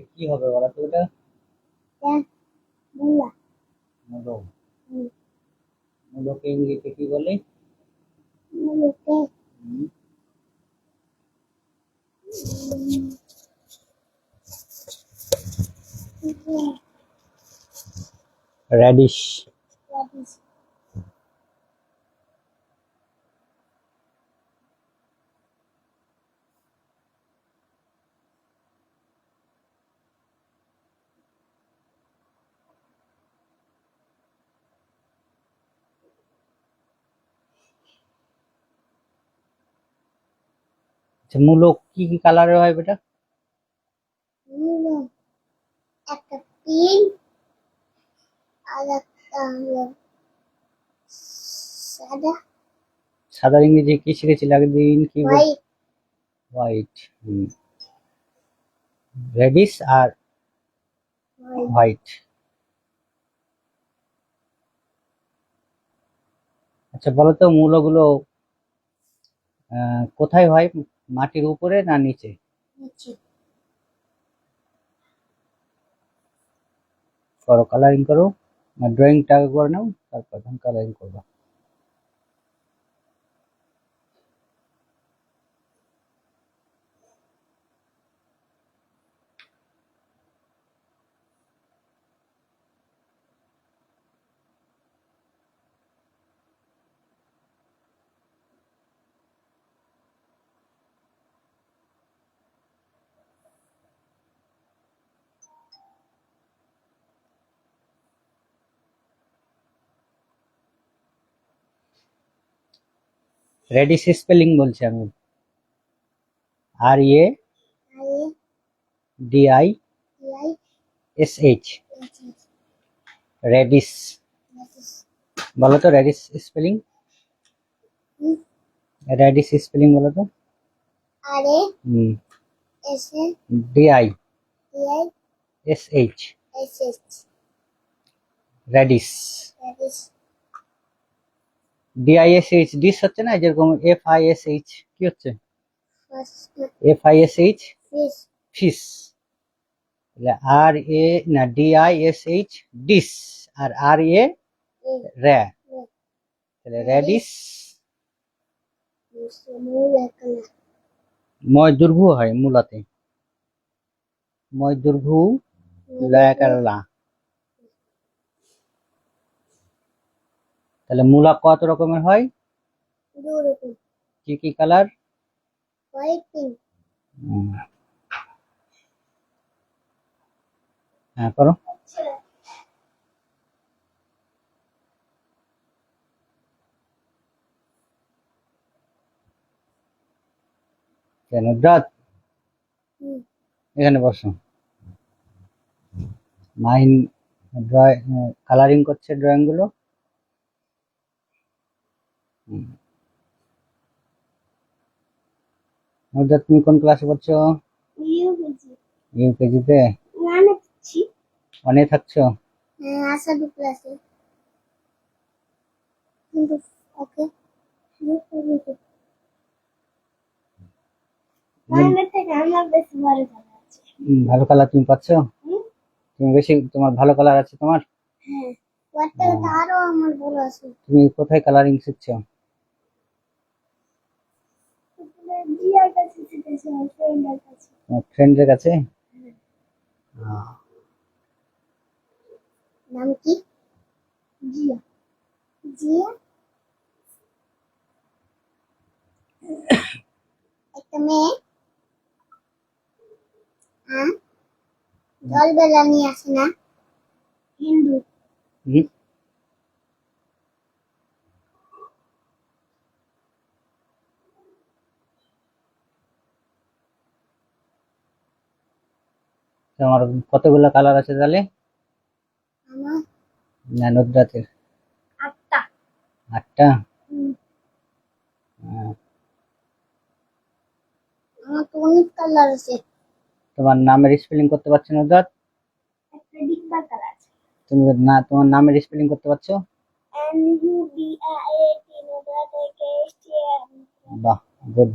এটা কি হবে বলো তো এটা মূলা। মূলো। মূলোকে ইংরেজিতে কি বলে? মূলকে। হুম, র্যাডিশ আচ্ছা মূলো কি কি কালারের হয় বেটা? একটা পিঙ্ক আর একটা সাদা। সাদা ইংরেজি কি শিখেছিল আগের দিন? কি হোয়াইট রেডিশ আর হোয়াইট আচ্ছা বলো তো মূলগুলো কোথায় হয়? মাটির উপরে না নিচে? করো কালারিং করো ড্রয়িংটা করে নাও তারপর কালারিং করব। রেডিশ স্পেলিং বলছি আমি আর ইয়ে R A D I I S H H H radish radish বলো তো রেডিশ স্পেলিং হুম। রেডিশ স্পেলিং বলো তো R A S A D I D I S H H H radish radish D I S H dish হচ্ছে না যেরকম F I S H কি হচ্ছে? F I S H fish R A না D I S H dish R R A র্যা তাহলে radish ময় দুর্ঘু হয় মূলাতে। ময় দুর্ঘু লয়াকারলা। তাহলে মূলা কত রকমের হয়? কি কি কালার? হ্যাঁ করো। কেন হুম। এখানে বসো। মাইন ড্রয়িং কালারিং করছে ড্রয়িং গুলো তুমি কোন ক্লাসে পড়ছো? ইউকেজি ইউকেজিতে অনেক থাকছো? আসাদু ক্লাসে কিন্তু ওকে ভালো কালার তুমি পাচ্ছো? তুমি বেশি তোমার ভালো কালার আছে তোমার? হ্যাঁ তুমি কোথায় কালারিং শিখছো জিয়ার কাছে শিখেছি আমার ফ্রেন্ডের কাছে। কাছে? আহ, নাম কি? জিয়া। জিয়া? একটা মেয়ে। হ্যাঁ জলবেলা নিয়ে আসে না? হিন্দু। তোমার কতগুলো কালার আছে তাহলে? না নদ্রাতের আটটা। আটটা? আমার তো অনেক কালার আছে। তোমার নামের স্পেলিং করতে পারছ নদ্রাত তুমি না তোমার নামের স্পেলিং করতে পারছ? বাহ গুড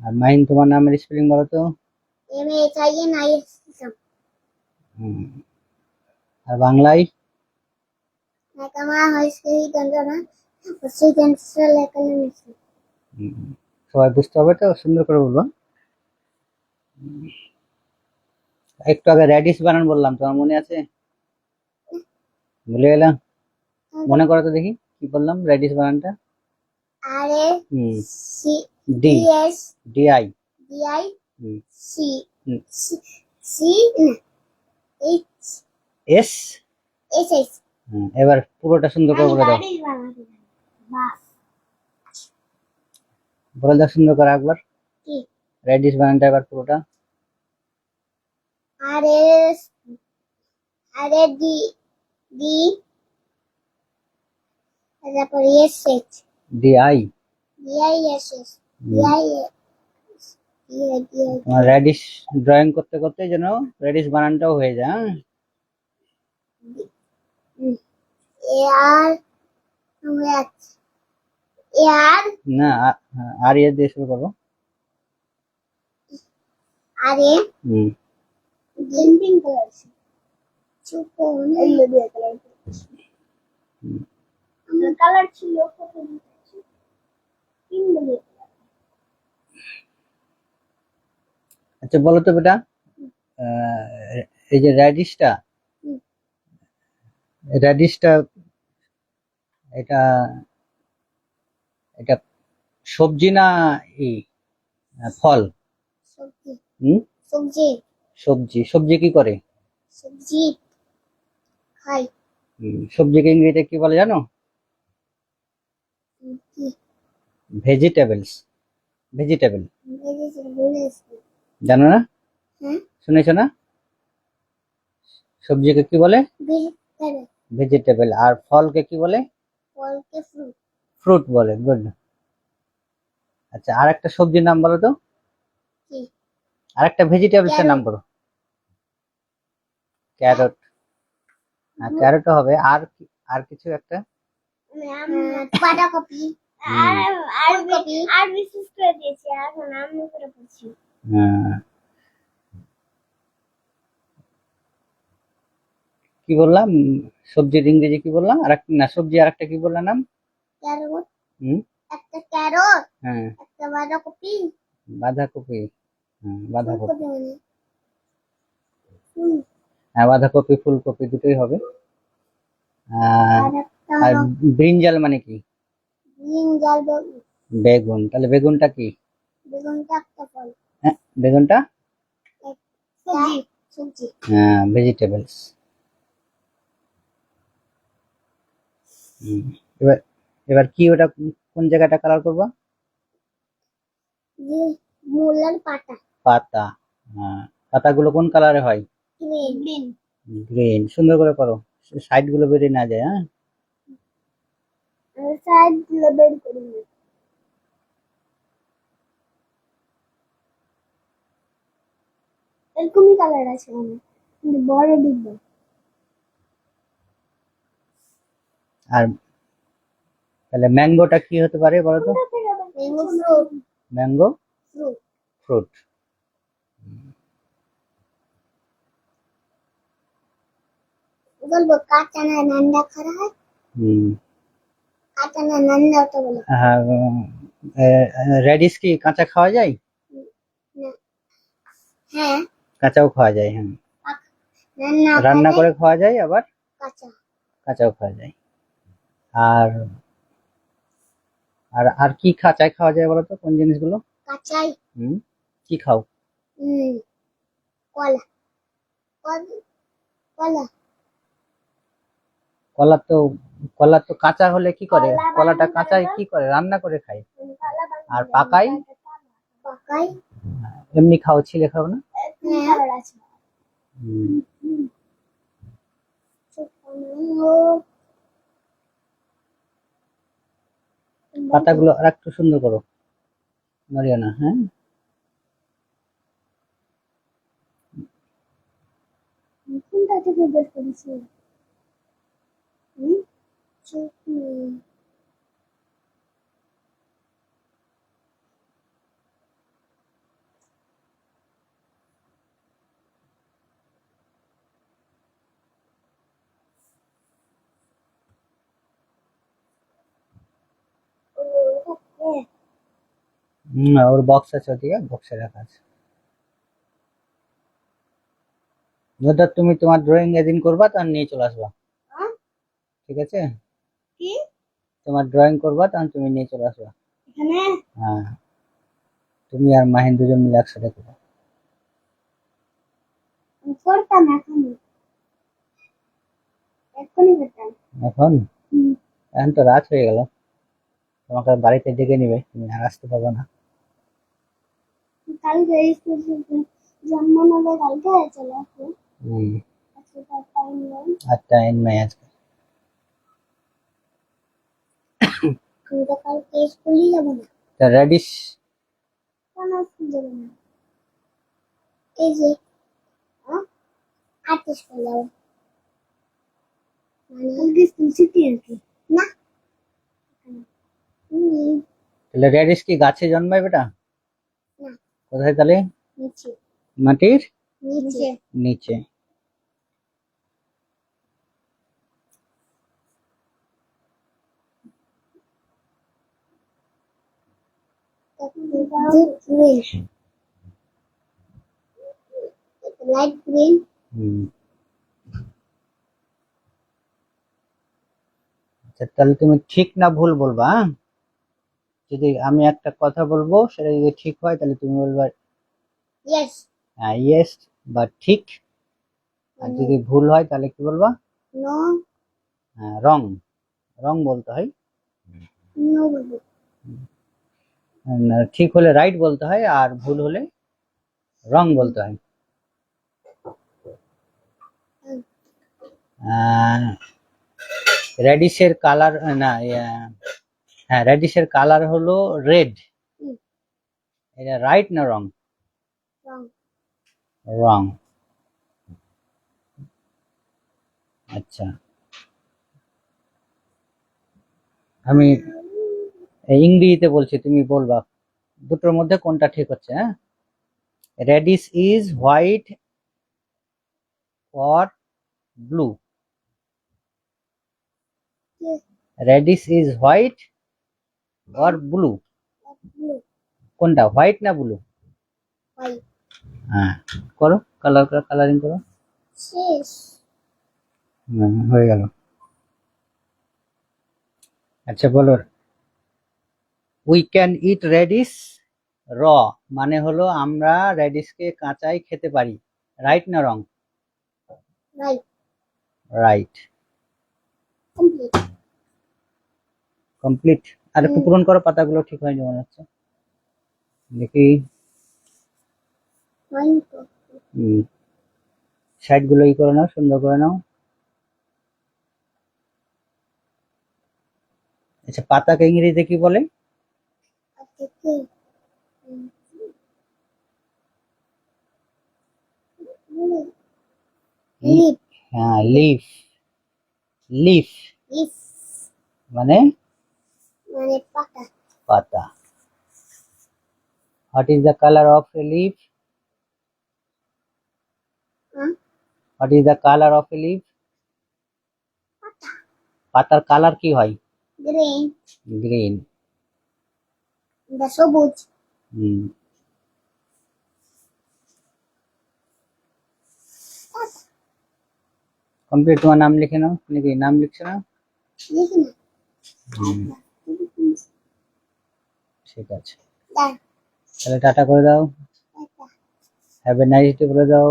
আর মাহিন তোমার নামের স্পেলিং বলো তো। আর বাংলায়। সবাই বুঝতে হবে তো সুন্দর করে বলব। একটু আগে র্যাডিশ বানান বললাম তোমার মনে আছে? ভুলে গেলাম। মনে করো তো দেখি কি বললাম র্যাডিশ বানানটা? R A C D. D S D I. D I C. C H S H হুম, এবার পুরোটা সুন্দর করে বলে দাও বলে দাও সুন্দর করে একবার কি র্যাডিশ বানানটা এবার পুরোটা R A R D D তারপর S H D I D I S S D I radish drawing করতে করতে যেন রেডিশ বানানটাও হয়ে যায় হ্যাঁ? এ আর আছে এ না আর ইয়ে দিয়ে শুরু করব। আর এ হুম। গ্রিন পিঙ্ক কালার চুপো এলো দিয়ে কালার। আমার কালার ছিল কত পিঙ্ক দিয়ে আচ্ছা বলো তো বেটা। এই যে র্যাডিশটা। র্যাডিশটা এটা এটা সবজি না ই ফল? সবজি। হুম? সবজি। সবজি। সবজি কি করে? সবজি খাই। সবজিকে ইংরেজিতে কি বলে জানো? ভেজিটেবলস। ভেজিটেবল। ভেজেছে বলেছে জানো না? শুনেছো না? সবজিকে কি বলে? ভেজিটেবল আর ফলকে কি বলে? ফ্রুট বলে গুড আচ্ছা আর একটা সবজির নাম বলো তো। আর একটা ভেজিটেবলস এর নাম বলো। ক্যারট হ্যাঁ ক্যারটও হবে। আর আর কিছু একটা? বাঁধাকপি। আর আর আর বিশেষ করে দিয়েছি এখন আমি করে হ্যাঁ। কি বললাম? সবজির ইংরেজি কি বললাম? আর একটা না সবজি আর একটা কি বললাম নাম? ক্যারট। হুম? একটা ক্যারট। হ্যাঁ। একটা বাঁধাকপি। বাঁধাকপি। হ্যাঁ বাঁধাকপি। ফুলকপি মানে। হ্যাঁ বাঁধাকপি ফুলকপি দুটোই হবে। আর ব্রিঞ্জাল মানে কি? বেগুন। তাহলে বেগুনটা কি? বেগুনটা একটা ফল। হ্যাঁ বেগুনটা? হ্যাঁ ভেজিটেবলস এবার এবার কি ওটা কোন জায়গাটা কালার করব? মূলার পাতা। পাতা। হ্যাঁ পাতাগুলো কোন কালারে হয়? গ্রিন গ্রিন গ্রিন সুন্দর করে করো। সাইডগুলো বেরিয়ে না যায় হ্যাঁ? সাইডগুলো বের করি না। এরকমই কালার আছে আমার কিন্তু বড় ডিব্বা আর তাহলে ম্যাঙ্গোটা কি হতে পারে বলো তো mango fruit mango? Fruit fruit বলব কাঁচা না নান্ডা খারা হয়? হুম। কাঁচা না নান্ডা ওটা বলে। রেডিস কি কাঁচা খাওয়া যায়? হ্যাঁ। কাঁচাও খাওয়া যায় হ্যাঁ। রান্না করে খাওয়া যায় আবার কাঁচাও খাওয়া যায়। আর আর আর কি কাঁচায় খাওয়া যায় বলো তো কোন জিনিসগুলো? কাঁচাই। হুম কি খাও? কলা। কলা- কলা। তো কলা তো কাঁচা হলে কি করে? কলাটা যায় কি করে? রান্না করে খায়। আর পাকাই? পাকাই। এমনি খাও ছিলে খাও না? হ্যাঁ পাতাগুলো আর একটু সুন্দর করো। নড়িও না হ্যাঁ? কোনটা থেকে বের করেছি? হুম? চোখ নেই। হুম ওর বক্স আছে ওদিকে বক্সে রাখা আছে। ধর তুমি তোমার ড্রয়িং যেদিন করবা তখন নিয়ে চলে আসবা। হ্যাঁ? ঠিক আছে? কি? তোমার ড্রয়িং করবা তখন তুমি নিয়ে চলে আসবা। এখানে? হ্যাঁ। তুমি আর মাহিন দুজন মিলে একসাথে করো করতাম এখনই। এখনই করতাম। এখন? এখন তো রাত হয়ে গেল। তোমাকে বাড়িতে ডেকে নিবে তুমি আর আসতে পারবে না। কালকে স্কুল জন্ম নেবে কালকে চলে আসবে। হুম। আজকে তার টাইম নেই। আর টাইম নাই আজকে। আমি তো কালকে স্কুলই যাব না। তা রেডিস কেন স্কুল যাব না? এই যে হ্যাঁ? আজকে স্কুল যাব। মানে কালকে স্কুল ছুটি আছে না। হুম, তাহলে রেডিস কি গাছে জন্মায় বেটা না কোথায় তাহলে নিচে মাটির নিচে নিচে green. Light green. হুম আচ্ছা তাহলে তুমি ঠিক না ভুল বলবা হ্যাঁ? যদি আমি একটা কথা বলব সেটা যদি ঠিক হয় তাহলে তুমি বলবা ইয়েস হ্যাঁ ইয়েস বা ঠিক। আর যদি ভুল হয় তাহলে কি বলবা? No. হ্যাঁ রং রং বলতে হয়। Baby. ঠিক হলে রাইট বলতে হয় আর ভুল হলে রং বলতে হয়। রেডিশের কালার না হ্যাঁ রেডিসের কালার হলো রেড এটা রাইট না রং রং আচ্ছা। আমি এই ইংরেজিতে বলছি তুমি বলবা। দুটোর মধ্যে কোনটা ঠিক হচ্ছে হ্যাঁ? Radish is white or blue. Radish is white or blue কোনটা? হোয়াইট না ব্লু হ্যাঁ করো কালার কালারিং করো। হয়ে গেল। আচ্ছা বলো। উই ক্যান ইট রেডিস র মানে হলো আমরা রেডিসকে কাঁচাই খেতে পারি। রাইট না রং. রাইট. কমপ্লিট আর একটু পূরণ করো পাতাগুলো ঠিক হয়নি মনে হচ্ছে। দেখি। সাইডগুলো ই করে নাও সুন্দর করে নাও। আচ্ছা পাতাকে ইংরেজিতে কি বলে. হ্যাঁ লিফ। লিফ। মানে? মানে পাতা। পাতা। What is the colour of a leaf হ্যাঁ what is the colour of a leaf পাতার কালার কি হয়? গ্রিন গ্রিন দা সবুজ। হুম। কমপ্লিট তোমার নাম লিখে নাও। নাকি নাম লিখছে না? দেখি না। ঠিক আছে। তাহলে টাটা করে দাও। হ্যাভ এ নাইস ডে বলে দাও।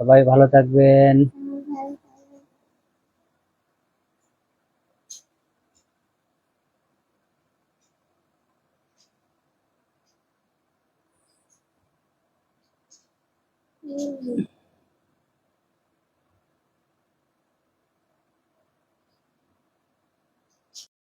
সবাই ভালো থাকবেন। থাকবে হুম।